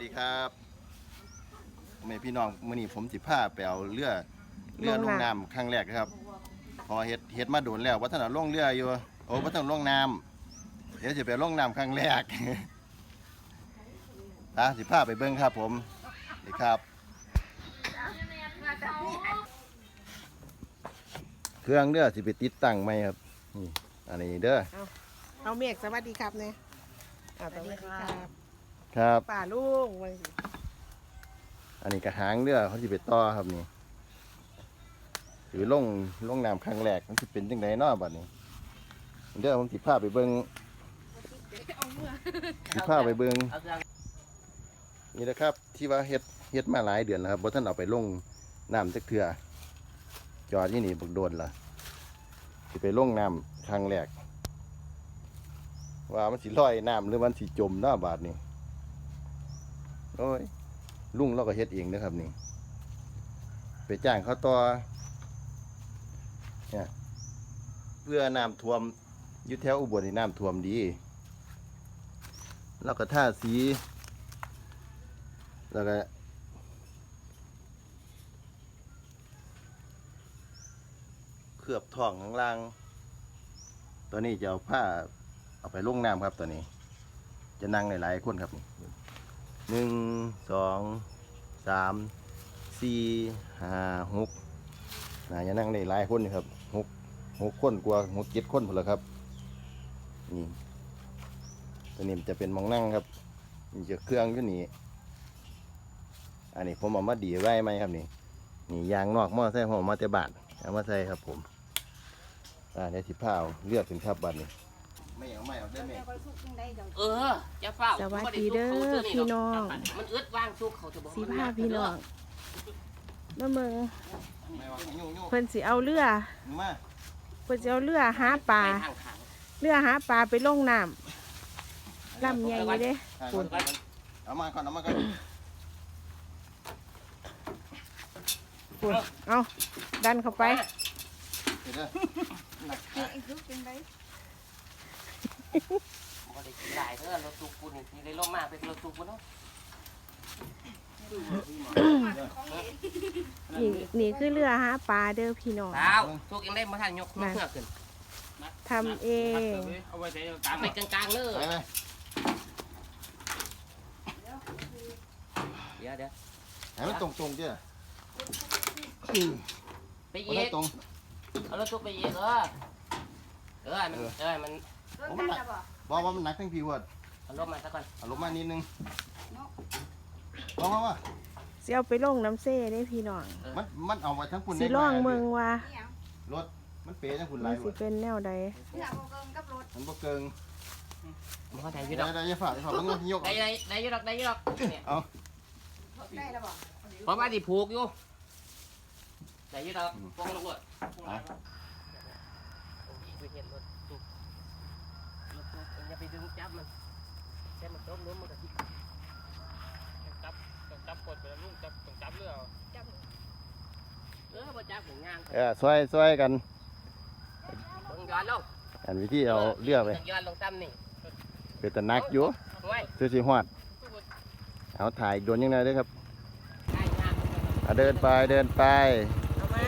วัสดีครับแม่พี่น้องมื้อนี้ผมสิพาไปเอาเรือเรือลงน้ำครั้งแรกนะครับ พอเฮ็ดเฮ็ดมาโดนแล้วว่าท่านเอาลงเรืออยู่โอ้ว่าท่านลงน้ำเดี๋ยวสิไปลงน้ำครั้งแรกอะสิพาไปเบิ่งครับผมนี่ครับ เครื่องเรือสิไปติดตั้งไหมครับนี่อันนี้เด้อเอาเมฆสวัสดีครับเนี่ยอ่าสวัสดีครับ ครับ ป่าลุงไว้อันนี้กระหางเรือเขาสิไปต่อครับนี่หรือลงลงน้ำครั้งแรกมันสิเป็นจังไดเนาะบัดนี้ เดี๋ยวผมสิพาไปเบิ่งสิพาไปเบิ่งนี่นะครับ ที่ว่าเฮ็ดเฮ็ดมาหลายเดือนแล้วครับบ่ทันเอาไปลงน้ำจักเทื่อจอดที่นี่บักโดนล่ะสิไปลงน้ำครั้งแรกว่ามันสิลอยน้ำหรือมันสิจมเนาะบาดนี้ โอ้ยลุงเราก็เฮ็ดเองนะครับนี่ ไปจ้างเขาต่อเนี่ยเพื่อน้ำท่วมยุแถวอุบลนี่น้ำท่วมดี แล้วก็ท่าสี แล้วก็เคลือบท้องข้างล่าง ตัวนี้จะเอาผ้าเอาไปลงน้ำครับตัวนี้ จะนั่งหลายๆคนครับนี่ หนึ่งสองสามสี่ห้าหกน่าจะนั่งได้หลายคนนี่ครับหกหกคนกว่าหกเจ็ดคนพอแล้วครับนี่ตัวนี้จะเป็นมองนั่งครับมันจะเครื่องอยู่นี่อันนี้ผมเอามาดีไว้ไหมครับนี่นี่ยางนอกมอใส่ผมเอามาแต่บาทเอามาใส่ครับผมอ่าเดี๋ยวสิผ้าเอาเลือกถึงครับบัตรนี่ ไม่เอาไม่เอาได้ไหม เออจะเฝ้าสวัสดีเด้อพี่น้อง มันอึดว่างซุกเขาจะบอกสีผ้าพี่น้องมาเมืองไม่เอายุ่งยุ่งเพิ่นสิเอาเรือมาเพิ่นสิเอาเรือหาปลาเรือหาปลาไปลงน้ำลำใหญ่อยู่เด้ปุ่นเอามาก่อนเอามาก่อนปุ่นเอาดันเข้าไปเดี๋ยวเด้อหนัก บ่ได้กินหลายเด้อรถตุกปูนี่นี่ได้ลงมาเป็นรถตุกปูเนาะนี่นี่คือเรือหาปลาเด้อพี่น้องเท้าทุกยังได้มาทานยกมือขึ้นทำเองเอาไว้ใช้ตามไปกลางๆเลยไปไหมเดี๋ยวเดี๋ยวให้มันตรงตรงๆเจ้าไปมันอีให้กตรงเอารถตุกไปอีกเออเออมันเออมัน เพราะมันหนักบอกว่ามันหนักทั้งพี่วัดเอารถมาซะก่อนเอาลงมานิดนึงบอกว่าว่าสิเอาไปลงน้ำเซ่เด้พี่น้องมันมันเอาไว้ทั้งคุณสิล่องเมืองว่ารถมันเป๋ทั้งคุณหมัลานยสิวัดเป็นแนวใดมันบ่เกิงมันเขาได้อเดี๋ยู่ยวดอกเดี๋ยวอย่าฝ่าอย่าฝ่ามันยกได้ได้ได้อยู่ดอกได้อยู่ดอกเนี่ยเอาเพราะว่าที่ผูกอยู่ได้อยู่ดอกพวงลงรถเอาไปเห็นรถตุกรถตุกอย่า ไปดึงจับมันแค่มันต้มล้มมันก็จับต้องจับกดไปแล้วลุงจับต้องจับเรือเออบ่จับถึงงานเออซอยซอยกันลงย้อนลงอันวิธีเอาเรือไปย้อนลงต่ำนี่เป็นตะนักอยู่ไว้ซื้อสิหอดเอาถ่ายโดนยังไงด้วยครับใกล้งานอะเดินไปเดินไป เอามา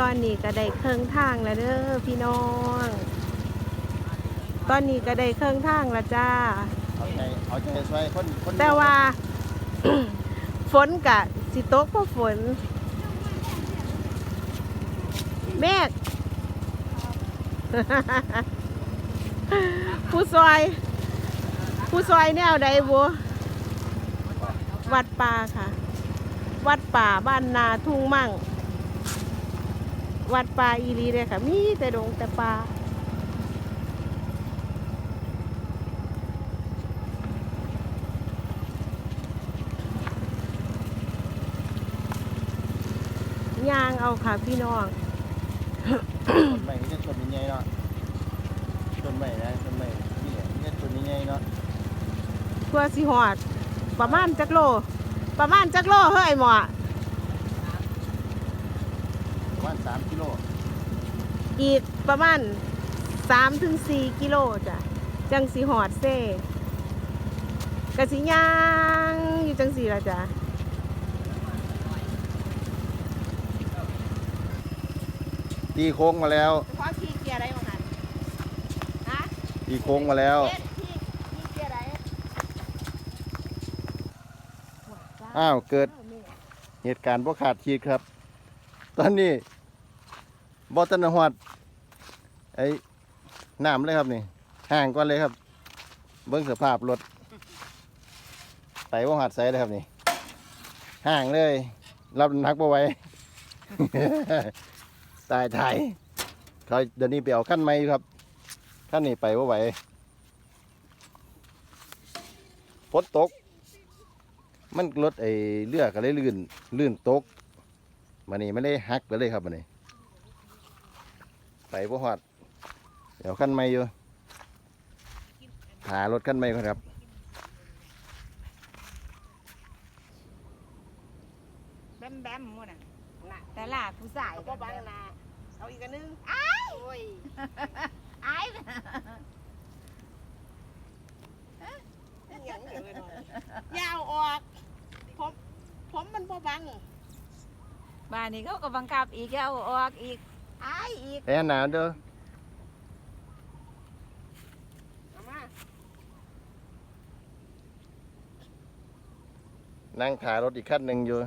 ตอนนี้ก็ได้เครื่องทางแล้วเด้อพี่น้อง ตอนนี้ก็ได้เครื่องทางแล้วจ้า เอาใจเอาใจซอยคนคนแต่ว่า ฝนกะสิตกเพราะฝน เมฆ ผู้ซอย ผู้ซอยแนวใดบัววัดป่าค่ะ วัดป่าบ้านนาทุ่งมั่ง วัดป่าอีรีเลยค่ะ มีแต่ดงแต่ป่าย่างเอาค่ะพี่น้องต้นไม้นี่ต้นใหญ่ๆเนาะต้นไม้นะต้นไม้นี่นี่ต้นใหญ่ๆเนาะเพื่อสิหอด ประมาณจักโล ประมาณจักโลเฮ้ยหมอ มาณสามกิโลอีกประมาณสามถึงสี่กิโลจ้ะจังสีหอดเซ่กะสิย่างอยู่จังสีละจ้ะตีโค้งมาแล้วเพราะขี่เกียร์อะไรของหันฮะตีโค้งมาแล้วเอ็ดขี่ขี่เกียร์อะไรอ้าวเกิดเหตุการณ์บ่ขาดคิดครับ ตอนนี้ บอตันหอดไอ้น้ำเลยครับนี่ ห่างก่อนเลยครับ เบิ้งสภาพรถไปว่าหัดใส่เลยครับนี่ ห่างเลย รับนักบ่ไว้ ตายถ่ายเขาเดี๋ยวนี้ไปเอาขั้นไม้ครับขั้นนี้ไปว่าไหวฝนตก มันรถไอ้เรือก็เลยลื่น ลื่นตกมานี่ไม่ได้หักไปเลยครับมานี่ ไปบ่ฮอด เดี๋ยวขั้นไม่อยู่หารถขั้นไม่ก่อนครับแบมแบมหมดอะแต่ละผู้ชายก็บังนาเอาอีกอันนึงโอ้ยไอ้อย่างเดียวเลยหน่อยยาวออก ผมผมมันบ่บัง บ้านนี้เขาก็บังคับอีกเอาออกอีก ไอ้อีก แอนหนาวเด้อเอามานั่งขารถอีกขั้นหนึ่งอยู่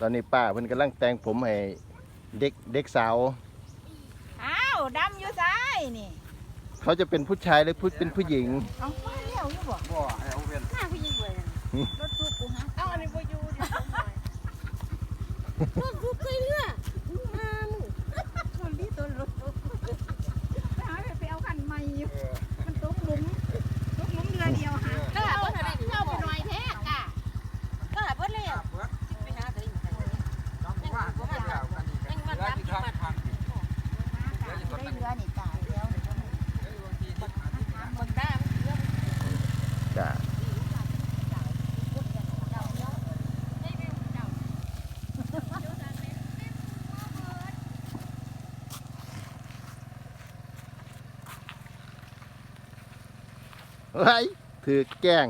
ตอนนี้ป้าเพิ่นกำลังแต่งผมให้เด็กเด็กสาว อ้าว ดำอยู่ซ้ายนี่เขาจะเป็นผู้ชายหรือผู้เป็นผู้หญิง เอาไปเลี้ยวอยู่บ่บ่ให้เอาเวียนหน้าผู้หญิงเลยรถทุกกูฮะ เอาอันนี้บ่อยู่ดิผมหน่อยรถทุกเคยเรือมามึงคนนี้ตัวรถทุกไปหาไปเอาคันใหม่อยู่มันตกหลุมตกหลุมเรือเดียวหา ก็เอาเท่าไหร่เข้าไปหน่อยแท้กะ ก็หาเพิ่นเลยอะไปหาตัวนี้ยังมันมันมันรับที่มัน ได้เรือนี่ตายแล้วมันได้จ้ะเฮ้ยถือแกล้ง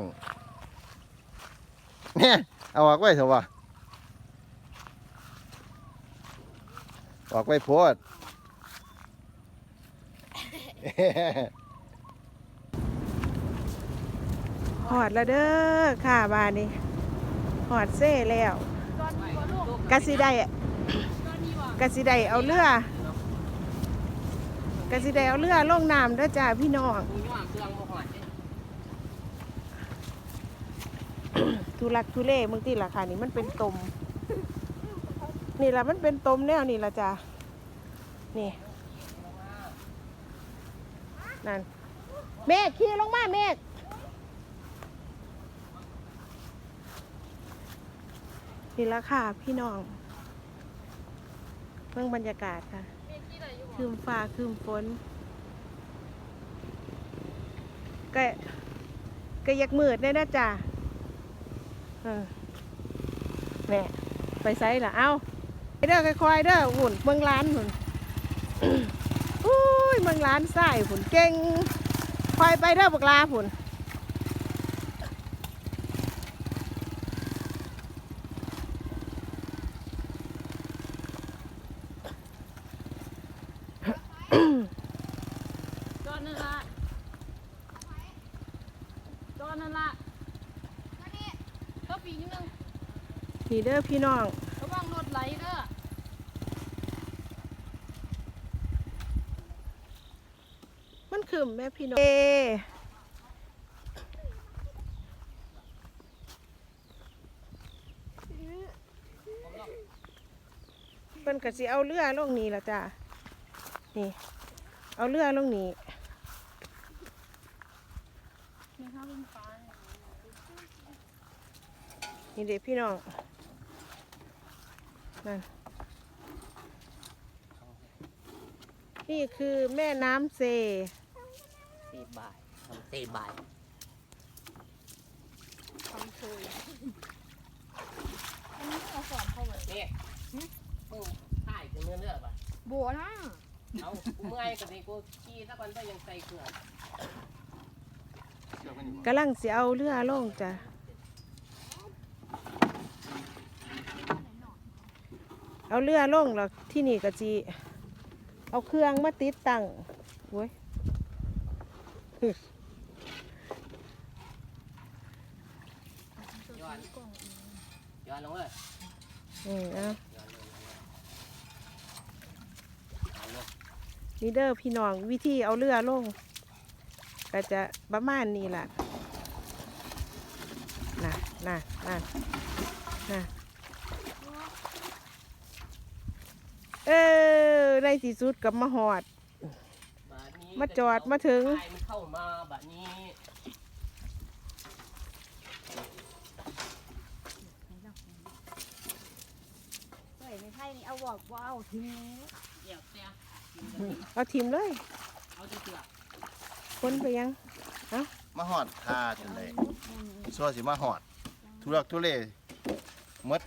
เนี่ยเอาออกไว้เถอะวะออกไว้โพด หอดแล้วเด้อค่ะบานนี้หอดเซ่แล้วกะสิได้กะสิได้เอาเรือกะสิได้เอาเรือลงน้ำด้อจ้าพี่น้องทุลักทุเลมึงที่ราคานี่มันเป็นตม นี่ละมันเป็นตมแนวนี่ละจ้านี่ นั่นเมฆขี่ลงมาเมฆนี่ละค่ะพี่น้อง เพิ่งบรรยากาศค่ะ คืมฟ้าคืมฝนก็ก็ยากมืดได้นะจ้าเออแม่ไปไซส์ละเอาไปเด้อค่อยๆเด้อหุ่นเมืองร้านหุ่น อุ้ยเมืองร้านไส้หุ่นเก่งคอยไปเด้อบักลาหุ่นจอนั่นละจอนั่นละก็ปีนึงนี่เด้อพี่น้องระวังรถไหลเด้อ มันคืมแม่พี่น้องเพิ่นก็สิเอาเรือลงนี้ละจ้านี่ เอาเรือลงนี้นี่เด็กพี่น้อง นั่น นี่คือแม่น้ำเซ ตีบ่ายทำตีบ่ายอันนี้เอาสอนเขาไว้นี่มึงถ่ายถึงเนื้อเนื้อโบนะเอากูเมื่อยกับนี่กูขี่สักวันก็ยังใส่เครื่องกำลังสิเอาเรือลงจ้ะเอาเรือลงแล้วที่นี่ก็จีเอาเครื่องมาติดตั้งโว้ย ย้อนย้อนลงเลยอืมเอาย้อนลงย้อนลงนี่เด้อพี่น้องวิธีเอาเรือลง ก็จะประมาณนี้ล่ะน่ะน่ะน่ะน่ะเออในที่สุดกับมาหอดบัดนี้ มาจอดมาถึงไฟมันเข้ามาบัดนี้เฮ้ยในไทยนี่เอาบอกว่าเอาทิ้งเดี๋ยวเสียกินกันเอาทิมเลย เอาเถื่อคนไปยัง มาหอดคาจนเลยซัวสิมาหอด ทุลักทุเลหมด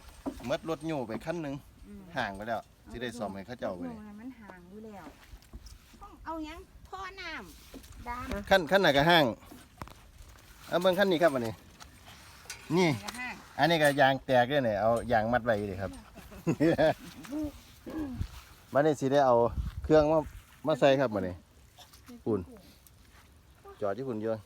หมดรถอยู่ไปคันหนึงห่างไปแล้วสิได้ซ่อมให้เขาเจ้าไปโอ้ยมันห่างอยู่แล้วต้องเอาหยัง ท่อน้ำดามขั้นขั้นไหนก็ห้างเอาเบิ่งขั้นนี้ครับอันนี้ นี่ กระห้างอันนี้ก็ยางแตกด้วยเนี่ยเอายางมัดไว้เลยครับ มาเนี่สิได้เอาเครื่องมามาใส่ครับมาเนี่ปุ่นจอดที่ปุ่นเยอะ